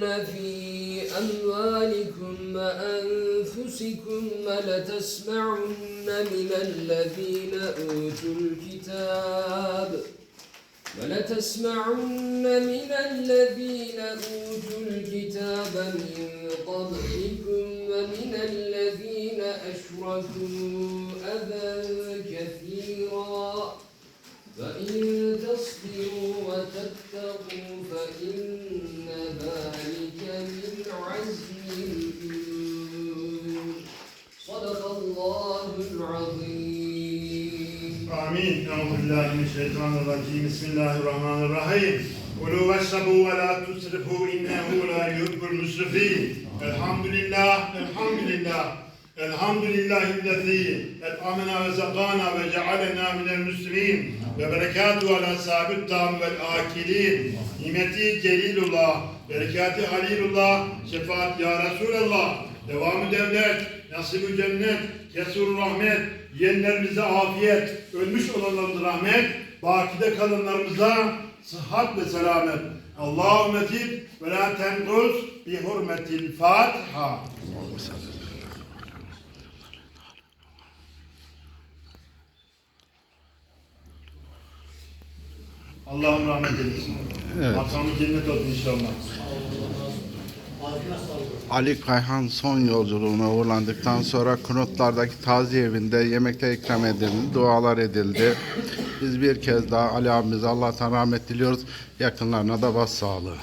في أموالكم وأنفسكم ولتسمعن من الذين أوتوا الكتاب ولتسمعن من الذين أوتوا الكتاب من قبلكم ومن الذين أشركوا أذى كثيرا. فإن تصبروا Amin. Euzubillahi mineşşeytanirracim. Bismillahirrahmanirrahim. Kulu veşrabu ve la tusrifu innehu la yuhibbul musrifin. Elhamdülillah, elhamdülillah. Elhamdülillahillezî et'amena ve zekâna ve cealena minel müslimîn ve berekâtu ala sahibit tam vel âkilîn. Nimeti celilullah berekâti halilullah şefaat ya Resulallah devamı devlet nasib-i cennet kesur rahmet yeğenlerimize afiyet ölmüş olanlarımıza rahmet bakide kalanlarımıza sıhhat ve selamet. Allahümme zid ve la tenkus bi hurmetil Fatiha. Allahümme Allah'ım rahmet eylesin. Evet. Makamı cennet olsun inşallah. Ali Kayhan son yolculuğuna uğurlandıktan sonra Kunutlar'daki taziye evinde yemekler ikram edildi, dualar edildi. Biz bir kez daha Ali abimize Allah'tan rahmet diliyoruz. Yakınlarına da başsağlığı.